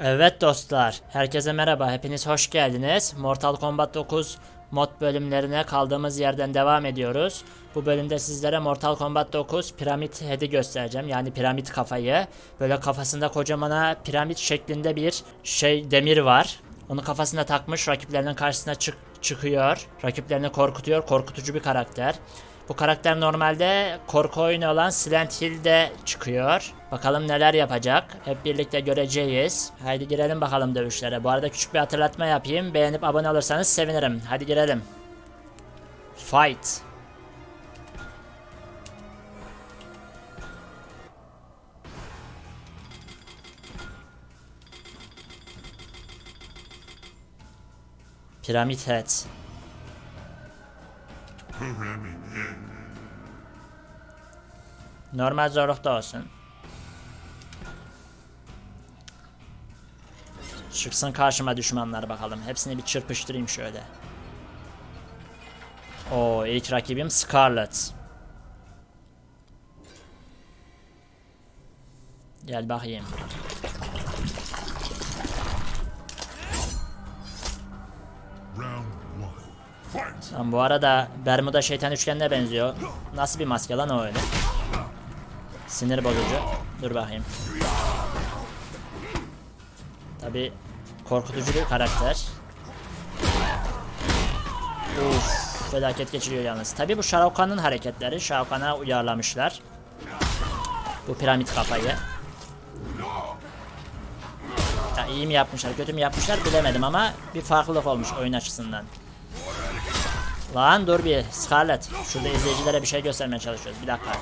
Evet dostlar, herkese merhaba, hepiniz hoş geldiniz. Mortal Kombat 9 mod bölümlerine kaldığımız yerden devam ediyoruz. Bu bölümde sizlere Mortal Kombat 9 piramit head'i göstereceğim. Yani piramit kafayı. Böyle kafasında kocamana piramit şeklinde bir şey demir var. Onu kafasına takmış, rakiplerinin karşısına çık çıkıyor. Rakiplerini korkutuyor, korkutucu bir karakter. Bu karakter normalde korku oyunu olan Silent Hill'de çıkıyor. Bakalım neler yapacak. Hep birlikte göreceğiz. Haydi girelim bakalım dövüşlere. Bu arada küçük bir hatırlatma yapayım. Beğenip abone olursanız sevinirim. Hadi girelim. Fight. Piramit Head. Normal zorlukta olsun. Çıksın karşıma düşmanlar bakalım. Hepsini bir çırpıştırayım şöyle. O ilk rakibim Scarlet. Gel bakayım. Lan bu arada Bermuda şeytan üçgenine benziyor. Nasıl bir maske lan o öyle? Sinir bozucu. Dur bakayım. Tabi korkutucu bir karakter. Uf, felaket geçiriyor yalnız. Tabi bu Shao Kahn'ın hareketleri. Shao Kahn'a uyarlamışlar. Bu piramit kafayı. Ya iyi mi yapmışlar, kötü mü yapmışlar bilemedim ama bir farklılık olmuş oyun açısından. Lan dur bir Scarlett. Şurada izleyicilere bir şey göstermeye çalışıyoruz. Bir dakika.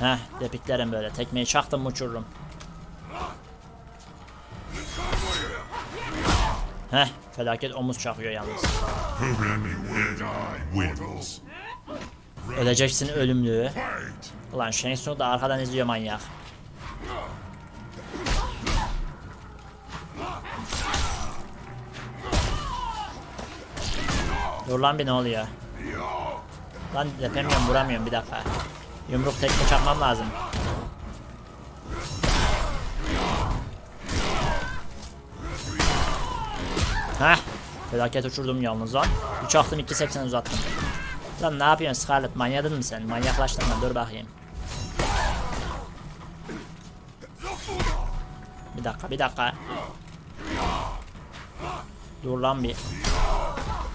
Heh depiklerim böyle. Tekmeyi çaktım uçururum. Heh felaket omuz çakıyor yalnız. Öleceksin ölümlü. Ulan Shang Tsung da arkadan izliyor manyak. Dur lan bir ne oluyor? Lan yapamıyorum vuramıyorum bir dakika. Yumruk tekme çakmam lazım. Heh. Felaket uçurdum yalnız lan. 3 attım 2.80 uzattım. Lan ne yapıyorsun Scarlett manyadın mı sen? Manyaklaştın mı? Dur bakayım. Bir dakika bir dakika. Dur lan bir.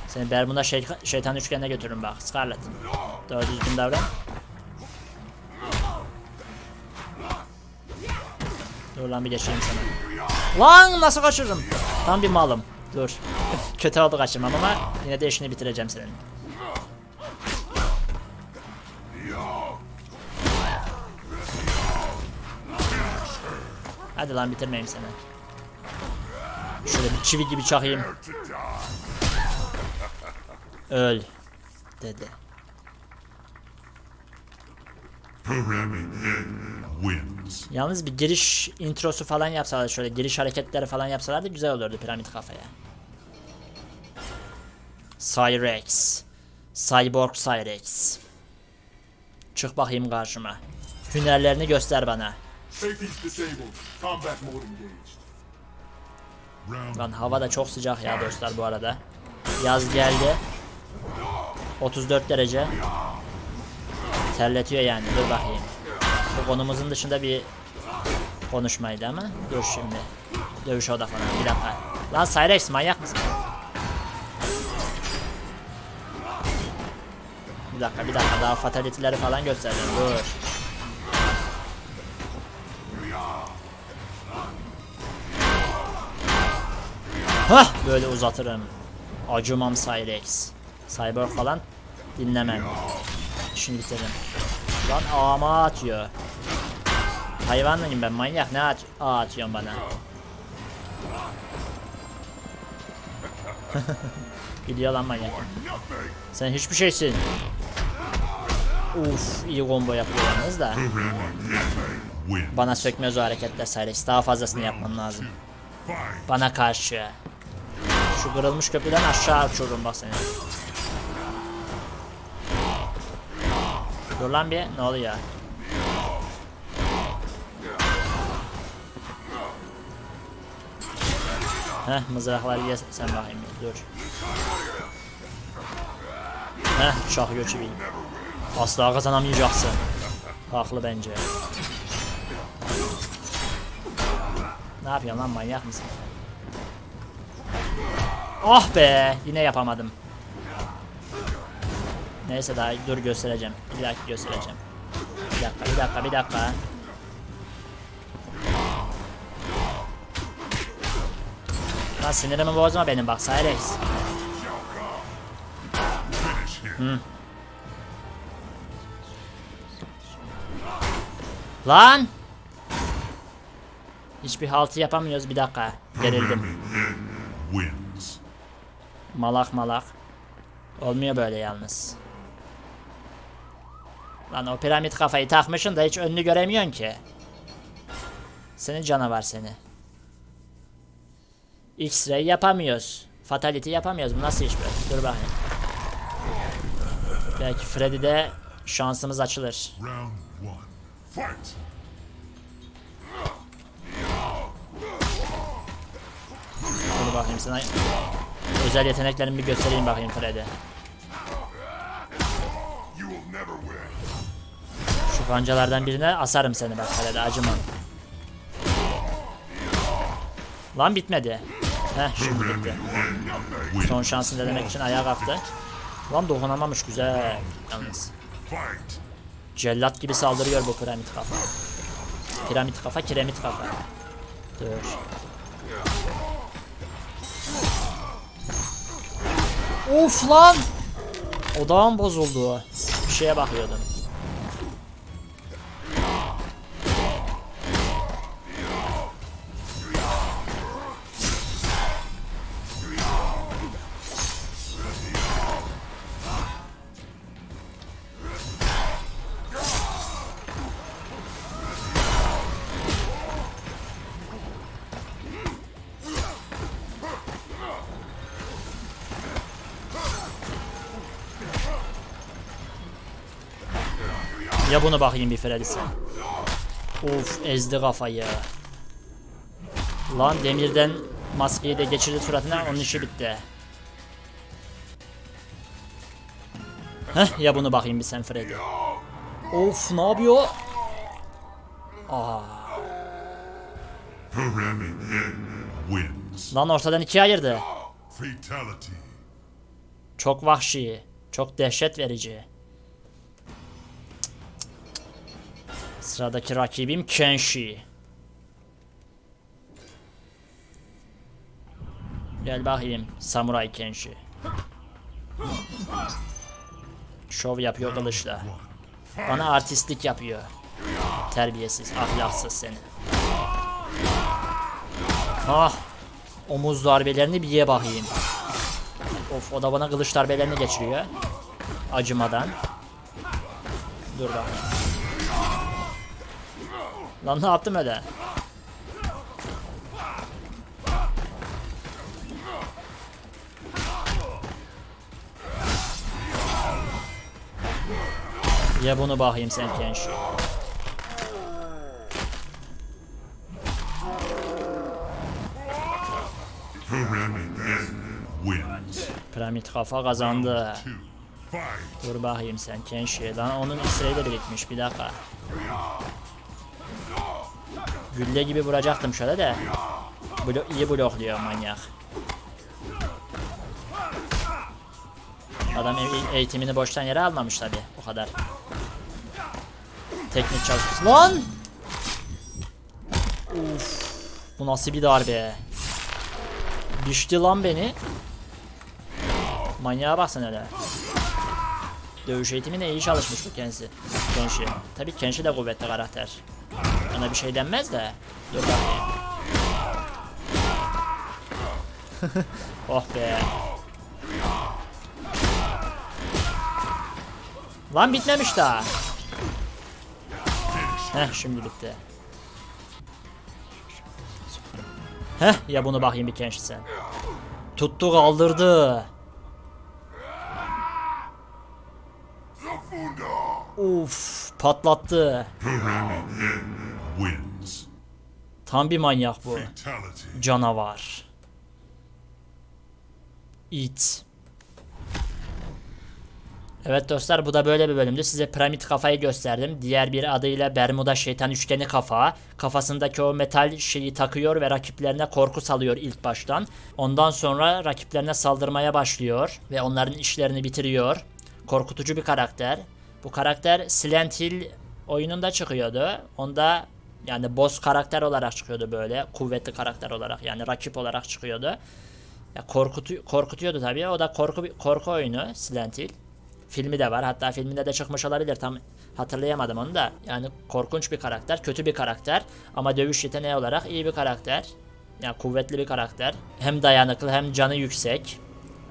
Seni Bermuda şey, şeytan üçgenine götürün bak Scarlett. Doğru düzgün davran. Dur lan bir geçeyim sana. Lan nasıl kaçırırım? Tam bir malım. Dur. Kötü oldu kaçırmam ama yine de işini bitireceğim senin. Hadi lan bitirmeyeyim seni. Şöyle bir çivi gibi çakayım. Öl. Dedi. Yalnız bir giriş introsu falan yapsalar şöyle giriş hareketleri falan yapsalar da güzel olurdu piramit kafaya. Cyrex. Cyborg Cyrex. Çık bakayım karşıma. Hünerlerini göster bana. Engaged. Round Lan hava da çok sıcak ya dostlar bu arada. Yaz geldi. 34 derece. Terletiyor yani. Dur bakayım. Bu konumuzun dışında bir konuşmaydı ama. Dur şimdi. Dövüşe odaklanan. Bir dakika. Lan Cyrex manyak mısın? Bir dakika bir dakika daha fatality'leri falan göstereceğim. Dur. Hah böyle uzatırım. Acımam Cyrex. Cyborg falan dinlemem. İşini bitiririm. Lan ağama atıyor. Hayvan mıyım ben manyak ne at ağ atıyorsun bana. Gidiyor lan manyak. Sen hiçbir şeysin. Uf iyi combo yapıyor yalnız da. Bana sökmez o hareketler Cyrex. Daha fazlasını yapmam lazım. Bana karşı. Şu kırılmış köprüden aşağı uçururum bak seni. Dur lan bir ne oluyor? Heh mızrakları ye sen bakayım dur. Heh şah göçü bir. Asla kazanamayacaksın. Haklı bence. Ne yapıyorsun lan manyak mısın? Ah be yine yapamadım. Neyse daha dur göstereceğim. Bir dakika göstereceğim. Bir dakika bir dakika bir dakika. Lan sinirimi bozma benim bak Cyrex. Finish Lan! Hiçbir haltı yapamıyoruz bir dakika. Gerildim. Malak malak. Olmuyor böyle yalnız. Lan o piramit kafayı takmışsın da hiç önünü göremiyorsun ki. Seni canavar seni. X-ray yapamıyoruz. Fatality yapamıyoruz. Bu nasıl iş böyle? Dur bakayım. Belki Freddy'de şansımız açılır. Fight. Dur bakayım sana. Özel yeteneklerimi bir göstereyim bakayım win. Şu kancalardan birine asarım seni bak Freddy acımam. Lan bitmedi. Heh şimdi bitti. Son şansını denemek için ayağa kalktı. Lan dokunamamış güzel. Yalnız. Fight. Cellat gibi saldırıyor bu piramit kafa. Piramit kafa, kiremit kafa. Dur. Of lan! Odağım bozuldu. Bir şeye bakıyordum. Ya bunu bakayım bir Freddy'se. Of ezdi kafayı. Lan demirden maskeyi de geçirdi suratına onun işi bitti. Heh ya bunu bakayım bir sen Freddy. Of ne yapıyor? Aa, lan ortadan ikiye ayırdı. Çok vahşi, çok dehşet verici. Sıradaki rakibim Kenshi. Gel bakayım Samuray Kenshi. Şov yapıyor kılıçla. Bana artistlik yapıyor. Terbiyesiz, ahlaksız seni. Ah! Omuz darbelerini bir ye bakayım. Of o da bana kılıç darbelerini geçiriyor. Acımadan. Dur bakayım. Lan ne yaptım öyle? Ya bunu bakayım sen. Wins. Piramit kafa kazandı. Dur bakayım sen Kenshi. Lan onun X-ray de birikmiş bir dakika. Gülle gibi vuracaktım şöyle de. Blo iyi blokluyor manyak. Adam e- eğitimini boştan yere almamış tabi o kadar. Teknik çalışması. Lan! Uf, bu nasıl bir darbe? Düştü lan beni. Manyağa baksana öyle. Dövüş eğitimine iyi çalışmış bu kendisi. Kenshi. Tabii Kenshi de kuvvetli karakter. Ona bir şey denmez de. Dur bakayım. oh be. Lan bitmemiş daha. Heh şimdi bitti. Heh ya bunu bakayım bir Kenshi sen. Tuttu kaldırdı. Uf patlattı. Wins. Tam bir manyak bu. Fatality. Canavar. Eat. Evet dostlar bu da böyle bir bölümdü. Size piramit kafayı gösterdim. Diğer bir adıyla Bermuda şeytan üçgeni kafa. Kafasındaki o metal şeyi takıyor ve rakiplerine korku salıyor ilk baştan. Ondan sonra rakiplerine saldırmaya başlıyor ve onların işlerini bitiriyor. Korkutucu bir karakter. Bu karakter Silent Hill oyununda çıkıyordu. Onda yani boss karakter olarak çıkıyordu böyle. Kuvvetli karakter olarak yani rakip olarak çıkıyordu. Ya korkutu korkutuyordu tabii. O da korku korku oyunu Silent Hill. Filmi de var. Hatta filminde de çıkmış olabilir. Tam hatırlayamadım onu da. Yani korkunç bir karakter, kötü bir karakter ama dövüş yeteneği olarak iyi bir karakter. Yani kuvvetli bir karakter. Hem dayanıklı hem canı yüksek.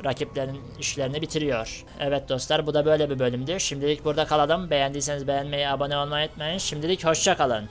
Rakiplerin işlerini bitiriyor. Evet dostlar bu da böyle bir bölümdü. Şimdilik burada kalalım. Beğendiyseniz beğenmeyi, abone olmayı unutmayın. Şimdilik hoşça kalın.